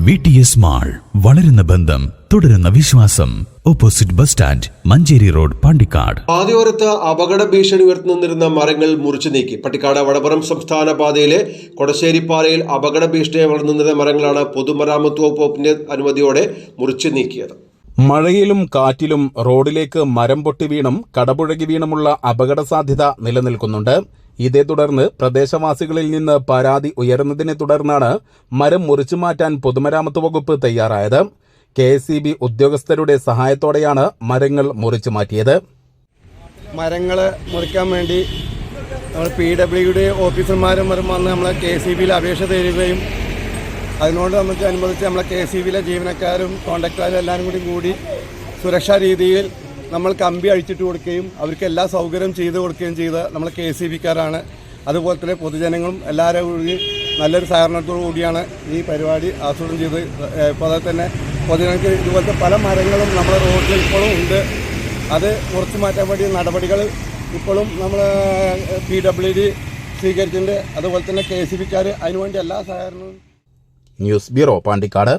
V T S mall വളരുന്ന ബന്ധം തുടരുന്ന വിശ്വാസം. Opposite bus stand Manjeri road Pandikkad. പാതയോരത്ത് അപകട ഭീഷണി ഉയർത്തുനിന്നിരുന്ന മരങ്ങൾ മുറിച്ചു നീക്കി. പട്ടിക്കാട് വടപുറം സംസ്ഥാന പാതയിലെ കൊടശ്ശേരിപ്പാറയിൽ അപകട ഭീഷണിയെ വളർന്നുനിന്ന മരങ്ങളാണ് പൊതുമരാമത്ത് വകുപ്പിന്റെ അനുമതിയോടെ മുറിച്ചു നീക്കിയത്. മഴയിലും കാറ്റിലും റോഡിലേക്ക് മരം പൊട്ടി വീണും കടപുഴകി വീണുമുള്ള അപകട സാധ്യത നിലനിൽക്കുന്നുണ്ട്. ഇതേ തുടർന്ന് പ്രദേശവാസികളിൽ നിന്ന് പരാതി ഉയർന്നതിനെ തുടർന്നാണ് മരം മുറിച്ചു മാറ്റാൻ പൊതുമരാമത്ത് വകുപ്പ് തയ്യാറായത്. കെ ഉദ്യോഗസ്ഥരുടെ സഹായത്തോടെയാണ് മരങ്ങൾ മുറിച്ചു മാറ്റിയത്. മരങ്ങൾ മുറിക്കാൻ വേണ്ടി നമ്മൾ പി ഡബ്ല്യുയുടെ ഓഫീസർമാരും വരും വന്ന് നമ്മളെ കെ സി ബിയിൽ അപേക്ഷ തരികയും അതിനോട് നമുക്ക് അനുബന്ധിച്ച് നമ്മളെ കെ സി ബിയിലെ ജീവനക്കാരും കോൺട്രാക്ടറും എല്ലാവരും കൂടി കൂടി സുരക്ഷാ രീതിയിൽ നമ്മൾ കമ്പി അഴിച്ചിട്ട് കൊടുക്കുകയും അവർക്ക് എല്ലാ സൗകര്യം ചെയ്തു കൊടുക്കുകയും ചെയ്ത നമ്മൾ കെ സി ബിക്കാരാണ്. അതുപോലെ തന്നെ പൊതുജനങ്ങളും എല്ലാവരും കൂടി നല്ലൊരു സഹകരണത്തോടു കൂടിയാണ് ഈ പരിപാടി ആസൂത്രണം ചെയ്ത് ഇപ്പോൾ അതുപോലെ തന്നെ പൊതുജനങ്ങൾക്ക് ഇതുപോലത്തെ പല മരങ്ങളും നമ്മുടെ റോഡിൽ ഇപ്പോഴും ഉണ്ട്. അത് കുറച്ച് മാറ്റാൻ വേണ്ടി നടപടികൾ ഇപ്പോഴും നമ്മൾ പി ഡബ്ല്യു ഡി സ്വീകരിച്ചിട്ടുണ്ട്. അതുപോലെ തന്നെ കെ സി ബിക്കാർ അതിനുവേണ്ടി എല്ലാ സഹകരണവും ന്യൂസ് ബ്യൂറോ പാണ്ടിക്കാട്.